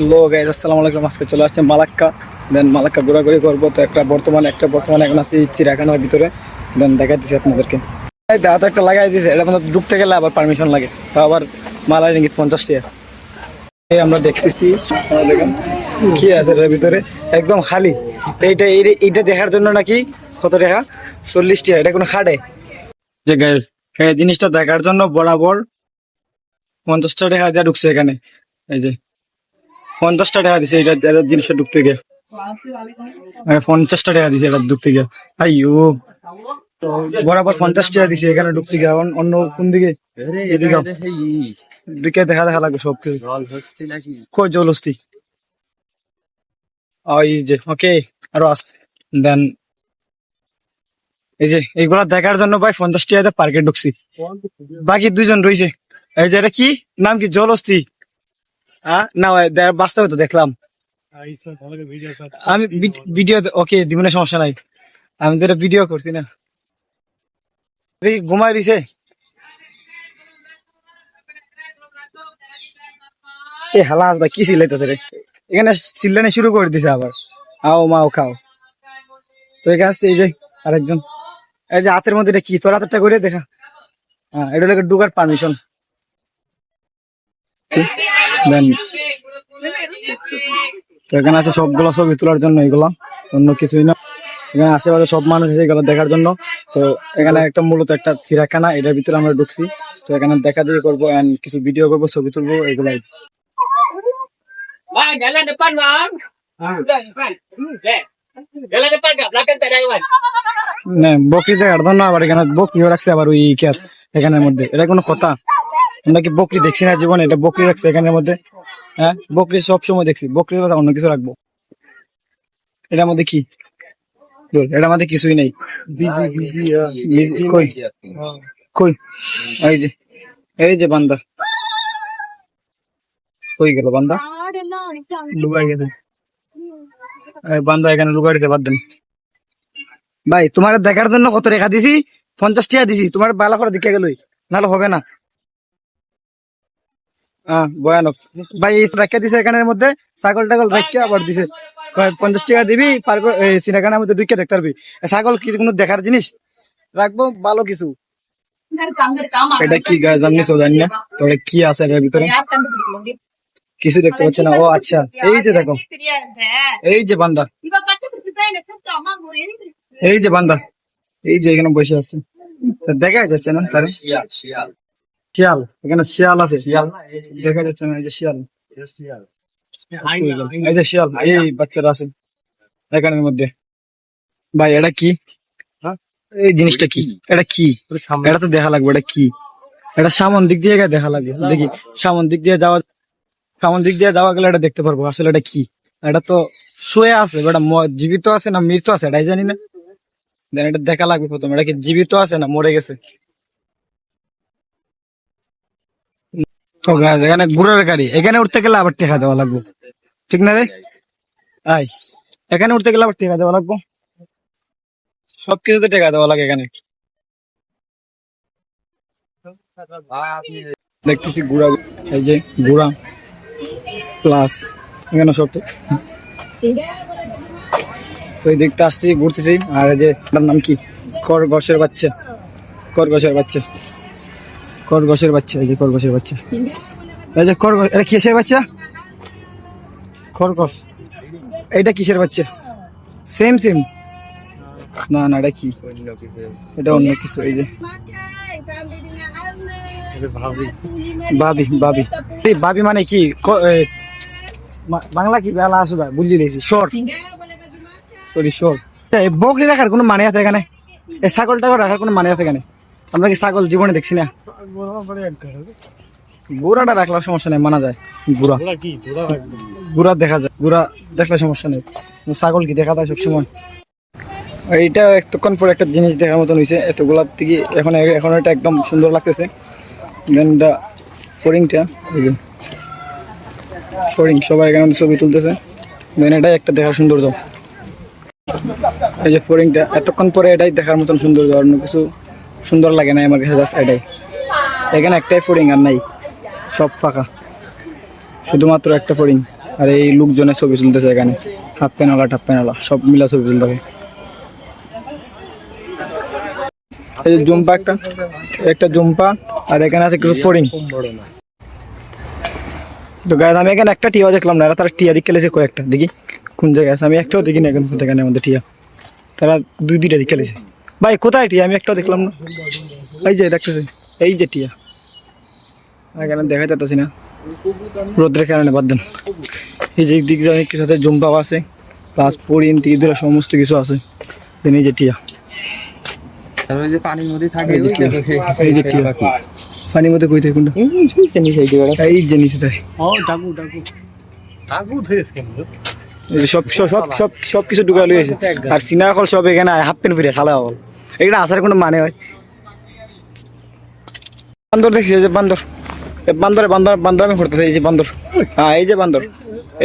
লো guys আসসালামু আলাইকুম। আজকে চলে আসছে মালাক্কা। দেন মালাক্কা ঘোরাঘুরি করব। তো একটা বর্তমানে একটা বর্তমানে এখন আছি চিড়িয়াখানার ভিতরে। দেন দেখাই দিচ্ছি আপনাদেরকে দাঁত একটা লাগাই দিয়েছে এটা মধ্যে ঢুকতে গেলে আবার পারমিশন লাগে। তো আবার মালাই রিঙ্গিত পঞ্চাশ টাকা এই আমরা দেখতেছি। কি আছে এটার ভিতরে। একদম খালি। এইটা এই- এইটা দেখার জন্য নাকি কত টাকা? চল্লিশ টাকা এটা কোনো খাটে? যে গাইজ জিনিসটা দেখার জন্য বরাবর পঞ্চাশটা টাকা দিয়ে ঢুকছে এখানে। এই যে। পঞ্চাশটা টাকা দিছে, এটা জিনিসটা ঢুকতে গিয়ে পঞ্চাশটা টাকা দিছে, এটা ঢুকতে গিয়ে আইয়ো। বরাবর পঞ্চাশ টাকা দিছে, এখানে ঢুকতে গিয়ে অন- অন্য কোন দিকে? এদিকে ঢুকে দেখা দেখা লাগবে সব কই জল হস্তি? ওই যে, ওকে, আরও আস দেন। এই যে, এইগুলা দেখার জন্য ভাই পঞ্চাশ টাকা পার্কে ঢুকছি। বাকি দুইজন রয়েছে এই যে, এটা কি? নাম কি? জলস্তি হ্যাঁ না ভাই, দে- বাস্তবে তো দেখলাম। আমি ভিডিও ওকে দিবনে সমস্যা নাই। আমি তো ভিডিও করছি না। ঘুমাই দিছে? এ হালা আসবা কি চিল্লাইতেছে রে? এখানে চিল্লানি শুরু করে দিছে আবার। আও মাও খাও। তো এখানে আসছে এই যে আরেকজন। এই যে হাতের মধ্যে এটা কি? তোর হাতেরটা করে দেখা। হ্যাঁ এটা হলো ঢুকার পারমিশন দেন। তো এখানে আছে সবগুলো ছবি তোলার জন্য এগুলো অন্য কিছুই না। এখানে আশেপাশে সব মানুষ এসে গেল দেখার জন্য। তো এখানে একটা মূলত একটা চিড়াখানা এটার ভিতরে আমরা ঢুকছি। তো এখানে দেখা দিয়ে করব and কিছু ভিডিও করব ছবি তুলবো এগুলাই। বকরি দেখার জন্য আবার এখানে বকরিও রাখছে আবার ওই এখানের মধ্যে। এটা কোনো কথা? আমরা কি বকরি দেখছি না জীবনে? এটা বকরি রাখছে এখানের মধ্যে। হ্যাঁ? বকরি সব সময় দেখছি। বকরির কথা অন্য কিছু রাখব। এটার মধ্যে কি? এটার মধ্যে কিছুই নেই। কই? কই? এই যে এই যে বান্দা। কই গেল বান্দা? লুকাই গেছে। বান্দা এখানে লুকাই দিতে পারতেন ভাই তোমার দেখার জন্য কত রেখা দিছি? পঞ্চাশ টাকা দিছি। তোমার বালা করে দেখে গেলই। নাহলে হবে না। ভয়ানক। ভাই এই রাখা দিছে এখানের মধ্যে ছাগল টাগল রাখা আবার দিছে। পঞ্চাশ টাকা দিবি পার করে সিনেখানের মধ্যে ঢুকে দেখতে পারবি। ছাগল কি কোনো দেখার জিনিস? রাখব ভালো কিছু। এটা কি গাছ আমি তো জানি না। তো এটা কি আছে এর ভিতরে? কিছু দেখতে পাচ্ছি না। ও আচ্ছা। এই যে দেখো। এই যে বান্দা। এই যে বান্দা। এই যে এখানে বসে আছে। দেখাই যাচ্ছে না তার? শিয়াল এখানে শিয়াল আছে। শিয়াল দেখা যাচ্ছে না এই যে শিয়াল। এই যে শিয়াল। এই বাচ্চারা আছে এখানের মধ্যে। ভাই এটা কি? এই জিনিসটা কি? এটা কি? এটা তো দেখা লাগবে এটা কি? এটা সামন দিক দিয়ে দেখা লাগবে। দেখি সামন দিক দিয়ে যাওয়া সামন দিক দিয়ে যাওয়া গেলে এটা দেখতে পারব। আসলে এটা কি? এটা তো শুয়ে আছে এটা জীবিত আছে না মৃত আছে এটাই জানি না। দেন এটা দেখা লাগবে প্রথম। এটা কি জীবিত আছে না মরে গেছে? তো এখানে ঘুরের গাড়ি। এখানে উঠতে গেলে আবার টেকা দেওয়া লাগবে। ঠিক না রে? আই, এখানে উঠতে গেলে আবার টেকা দেওয়া লাগবে। সবকিছুতে টেকা দেওয়া লাগে এখানে। দেখতেছি ঘোড়া এই যে ঘোড়া প্লাস এখানে সব তো। এই দেখতে আসতেছি ঘুরতেছি। আর এই যে, এটার নাম কি? খরগোশের বাচ্চা। খরগোশের বাচ্চা। খরগোশের বাচ্চা এই যে খরগোশের বাচ্চা। এই যে খরগোশ এটা কিসের বাচ্চা? খরগোশ। এটা কিসের বাচ্চা? সেম সেম না না এটা কি? এটা অন্য কিছু এই যে। বাবি বাবি এই বাবি মানে কি? বাংলা কি? বেলা আসো দা বুঝলি দিয়েছি শর্ট সরি শর্ট বকরি রাখার কোনো মানে আছে এখানে? এই ছাগল টাগল রাখার কোনো মানে আছে এখানে? আমরা কি ছাগল জীবনে দেখছি না? গুড়াটা রাখলে সমস্যা নেই মানা যায়। গুড়া গুড়া দেখা যায় গুড়া দেখলে সমস্যা নেই। ছাগল কি দেখা যায় সবসময়? এইটা এতক্ষণ পর একটা জিনিস দেখার মতন হয়েছে এতগুলা থেকে এখন এখন এটা একদম সুন্দর লাগতেছে। দেন এটা ফরিংটা এই যে ফরিং সবাই এখানে ছবি তুলতেছে। দেন এটাই একটা দেখার সৌন্দর্য। এই যে ফরিংটা এতক্ষণ পরে এটাই দেখার মতন সৌন্দর্য অন্য কিছু সুন্দর লাগে না আমার কাছে জাস্ট এটাই। এখানে একটাই ফরিং আর নাই, সব ফাঁকা। শুধুমাত্র একটা ফরিং, আর এই লোকজনের ছবি তুলতেছে এখানে। হাফ প্যানালা টাপ প্যানালা, সব মিলা ছবি তুলতে এই যে জুম্পা একটা একটা জুম্পা, আর এখানে আছে কিছু ফরিং। তো গায়ে আমি এখানে একটা টিয়া দেখলাম না তারা টিয়া দিক খেলেছে কয়েকটা, দেখি কোন জায়গায় আছে। আমি একটাও দেখি না এখন এখানে আমাদের টিয়া। তারা দুই দুইটা দিক খেলেছে। ভাই, কোথায় টিয়া? আমি একটাও দেখলাম না। এই যে দেখতেছি এই যে টিয়া এখানে দেখা যাচ্ছে না রোদ্রের কারণে বাদ দেন এই যে দিক দিয়ে অনেক কিছু আছে জুম্পাও আছে প্লাস পরিন তীর সমস্ত কিছু আছে দেন এই যে টিয়া পানির মধ্যে থাকে এই যে ওই টিয়া দেখো সেই- এই যে টিয়া পানির মধ্যে কই থাকে কোনটা এই জানি সেই জায়গাটা। এই যে নিচে থাকে সব সব সব সব সব কিছু ঢুকা লইছে আর সিনা কল সব এখানে হাফ প্যান্ট ফিরে খালা হল এটা আসার কোনো মানে হয় বান্দর দেখছি যে বান্দর। বান্দরে বান্দর বান্দর আমি ঘুরতে এই যে বান্দর। হ্যাঁ এই যে বান্দর।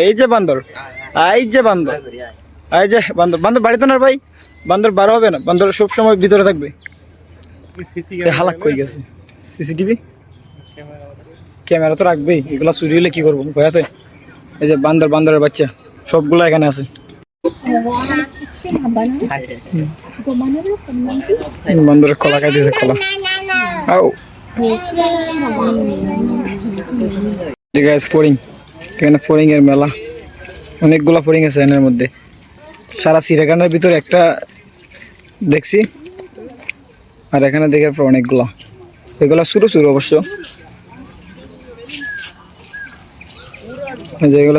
এই যে বান্দর। এই যে বান্দর। এই যে বান্দর। বান্দর বাড়িতে না ভাই? বান্দর বারো হবে না। বান্দর সব সময় ভিতরে থাকবে। হালাক কই গেছে? সিসিটিভি? ক্যামেরা তো রাখবেই। এগুলা চুরি হলে কি করব? ভয় আছে? এই যে বান্দর, বান্দরের বাচ্চা। সবগুলো এখানে আছে। বান্দরের কলা খাইতেছে কলা আও এখানে এর মেলা। অনেকগুলা আছে মধ্যে। সারা একটা দেখছি। আর এখানে দেখে পর অনেকগুলা। এগুলা অবশ্য।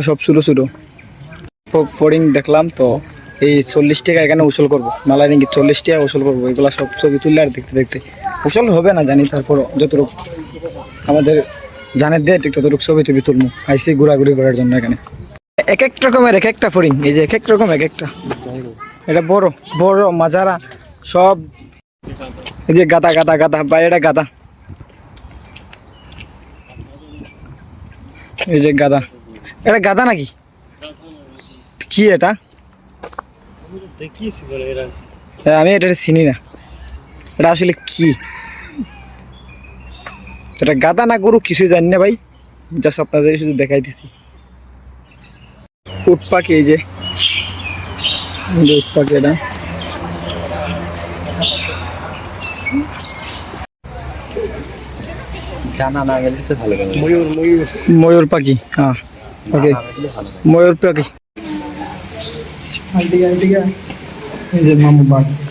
সব দেখলাম তো, এই চল্লিশ টাকা এখানে উসুল করব। মালাই নাকি চল্লিশ টাকা উসুল করব। এগুলো সব ছবি তুললে আর দেখতে দেখতে। উসুল হবে না জানি তারপর যতটুক আমাদের জানের দেয় ঠিক ততটুক ছবি টবি তুলবো আইসি ঘোরাঘুরি করার জন্য এখানে। এক এক রকমের এক একটা ফরিং এই যে এক এক রকম এক একটা। এটা বড় বড় মাজারা সব। এই যে গাদা গাদা গাদা বা এটা গাদা। এই যে গাদা। এটা গাদা নাকি? কি এটা? হ্যাঁ, আমি এটা চিনি না। এটা আসলে কি? এটা গাদা না গরু কিছুই জানি না ভাই। জাস্ট আপনাদের শুধু দেখাই দিছি উট পাখি এই যে। এই যে উট পাখি এটা। জানা না গেলে তো ভালো লাগে। ময়ূর পাখি হ্যাঁ। ওকে ময়ূর পাখি। এই যে মামু বাঘ হ্যাঁ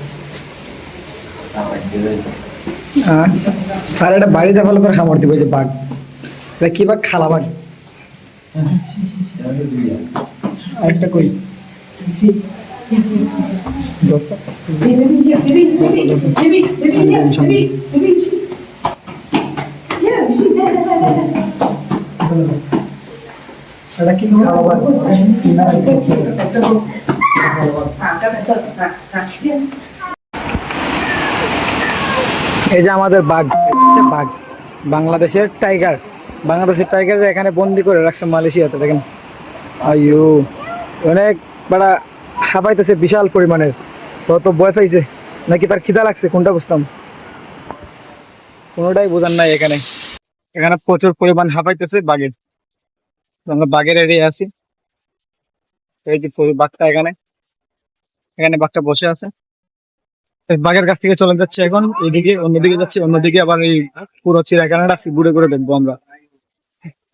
আর এটা বাড়িতে ভালো তোর খামার দিব যে বাঘ। এটা কি বাঘ? খালা বাঘ একটা কই? এটা কি খালা এই যে আমাদের বাঘ বাঘ। বাংলাদেশের টাইগার। বাংলাদেশের টাইগার এখানে বন্দি করে রাখছে মালয়েশিয়াতে, দেখেন। আইয়ো, অনেক বড় হাঁপাইতেছে বিশাল পরিমাণের। তো তো ভয় পাইছে। নাকি তার খিদা লাগছে? কোনটা বুঝতাম? কোনোটাই বোঝার নাই এখানে। এখানে প্রচুর পরিমাণ হাঁপাইতেছে বাঘের আমরা বাঘের এরিয়া আছি। এই যে বাঘটা এখানে। এখানে বাঘটা বসে আছে। বাঘের কাছ থেকে চলে যাচ্ছে এখন এদিকে অন্যদিকে যাচ্ছে অন্যদিকে আবার এই পুরো চিড়িয়াখানাটা আজকে ঘুরে ঘুরে দেখব আমরা।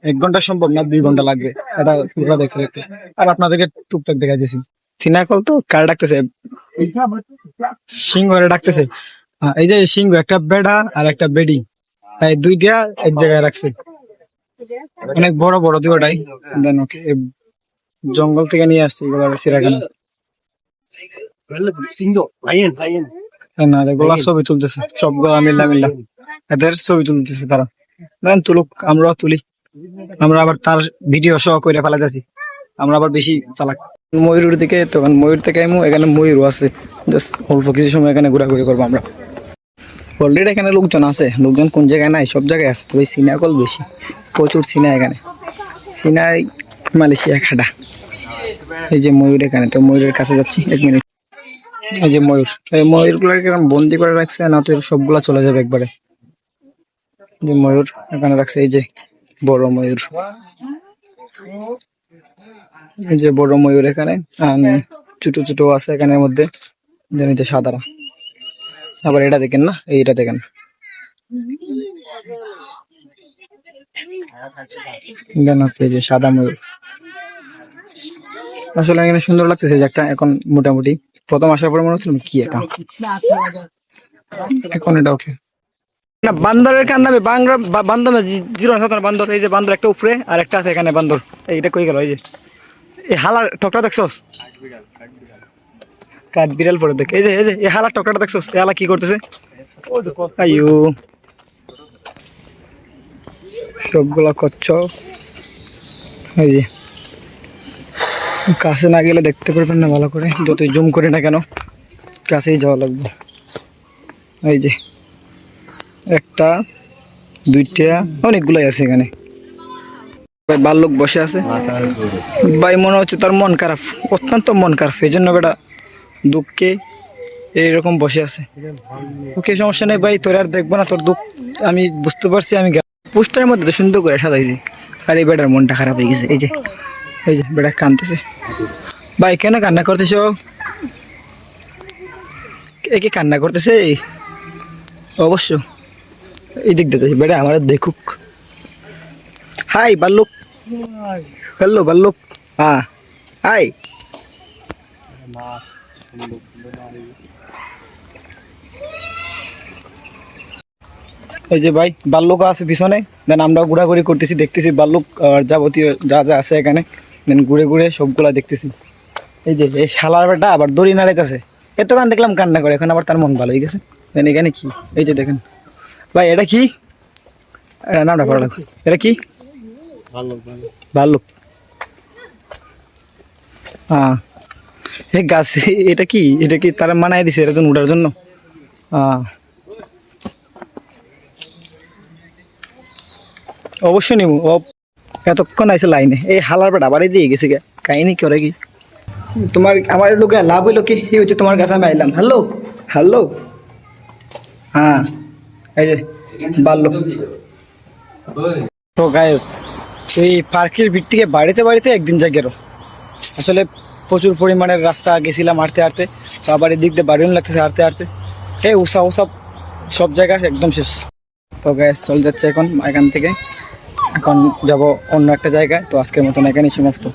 এক ঘণ্টা সম্ভব না দুই ঘণ্টা লাগবে এটা পুরো দেখতে দেখতে আর আপনাদেরকে টুকটাক দেখাই দিয়েছি সিনাকল তো কার ডাকতেছে সিংহরে ডাকতেছে। এই যে সিংহ একটা বেড়া আর একটা বেডি। এই দুইটা এক জায়গায় রাখছে। অনেক বড় বড় দুটাই দেন ওকে জঙ্গল থেকে নিয়ে আসছে এগুলো চিড়িয়াখানা। হ্যাঁ, না এগুলা ছবি তুলতেছে সবগুলো মিল্লা মিল্লা। এদের ছবি তুলতেছে তারা। দেন তুলুক আমরাও তুলি। আমরা আবার তার ভিডিও সহ করে ফেলা যাচ্ছি আমরা আবার বেশি চালাক। ময়ূরের দিকে তখন ময়ূর থেকে আইমু এখানে ময়ূরও আছে। জাস্ট অল্প কিছু সময় এখানে ঘোরাঘুরি করব আমরা। অলরেডি এখানে লোকজন আছে। লোকজন কোন জায়গায় নাই সব জায়গায় আছে। তবে সিনাকল বেশি। প্রচুর সিনা এখানে। সিনাই মালয়েশিয়া খাডা এই যে ময়ূর এখানে তো ময়ূরের কাছে যাচ্ছি এক মিনিট। এই যে ময়ূর, এই ময়ূরগুলোকে এরকম বন্দি করে রাখছে না তো সবগুলা চলে যাবে একবারে? যে ময়ূর এখানে রাখছে, এই যে বড় ময়ূর। এই যে বড় ময়ূর এখানে ছোট ছোট আছে এখানের মধ্যে যে সাদারা। আবার এটা দেখেন না, এইটা দেখেন। যে সাদা ময়ূর। আসলে এখানে সুন্দর লাগতেছে যে একটা এখন মোটামুটি। প্রথম আসার পর মনে হচ্ছিল কি এটা এখন এটা ওকে। না বান্দরের কান নামে বাংলা বান্দর না, জিরো সাতান্ন বান্দর এই যে বান্দর একটা উপরে আর একটা আছে এখানে বান্দর। এইটা কই গেল এই যে। এই হালার টকটা দেখছস? কাঠ বিড়াল পরে দেখ। এই যে এই যে এই হালার টকটা দেখছস? এই হালা কি করতেছে? আইয়ো সবগুলা কচ্ছপ এই যে। কাছে না গেলে দেখতে পারবেন না ভালো করে। যতই জুম করি না কেন, কাছেই যাওয়া লাগবে। এই যে, একটা, দুইটা, অনেকগুলাই আছে এখানে। ভাই বাল্যক বসে আছে। ভাই, মনে হচ্ছে তার মন খারাপ, অত্যন্ত মন খারাপ। এই জন্য বেটা দুঃখে এইরকম বসে আছে। ওকে, সমস্যা নেই ভাই, তোর আর দেখব না, তোর দুঃখ, আমি বুঝতে পারছি, আমি পোস্টারের মধ্যে সুন্দর করে সাজাইছি। আর, এই বেটার মনটা খারাপ হয়ে গেছে, এই যে। এই যে বেটা কানতেছে। ভাই, কেন কান্না করতেছ? এ কি কান্না করতেছে? অবশ্য। এই দিক দিয়ে বেটা আমার দেখুক। হাই, বাল্লুক। হ্যালো, বাল্লুক। হ্যাঁ। হাই। এই যে ভাই বাল্লুক আছে পিছনে। দেন আমরাও ঘোরাঘুরি করতেছি, দেখতেছি বাল্লুক আর যাবতীয় যা যা আছে এখানে। দেন ঘুরে ঘুরে সবগুলা দেখতেছি। এই যে এই শালার বেটা আবার দড়ি নাড়াইতেছে। এত গান দেখলাম কান্না করে এখন আবার তার মন ভালো হয়ে গেছে। দেন এখানে কি? এই যে দেখেন। ভাই এটা কি? এটা নামটা ভালো লাগবে। এটা কি? ভাল্লুক হ্যাঁ এই গাছ এটা কি? এটা কি তারা মানায় দিছে এটা উঠার জন্য? হ্যাঁ অবশ্যই নিব। এতক্ষণ আছে লাইনে। এই হালার বেটা বাড়ি দিয়ে গেছে গে। কাহিনি করে কি? তোমার, আমার লোক লাভ হইল কি? এই হচ্ছে তোমার কাছে আমি আইলাম। হ্যালো? হ্যালো? হ্যাঁ। এই যে বাল্য তো গায়েস এই পার্কের ভিড় থেকে বাড়িতে বাড়িতে একদিন যা গেল। আসলে প্রচুর পরিমাণের রাস্তা গেছিলাম হাঁটতে হাঁটতে। আবার এদিক দিয়ে বাড়িও লাগতেছে হাঁটতে হাঁটতে। এই উষা উষা, সব জায়গা একদম শেষ। তো গ্যাস চলে যাচ্ছে এখন এখান থেকে। এখন যাব অন্য একটা জায়গায় তো আজকের মতন এখানেই সমাপ্ত।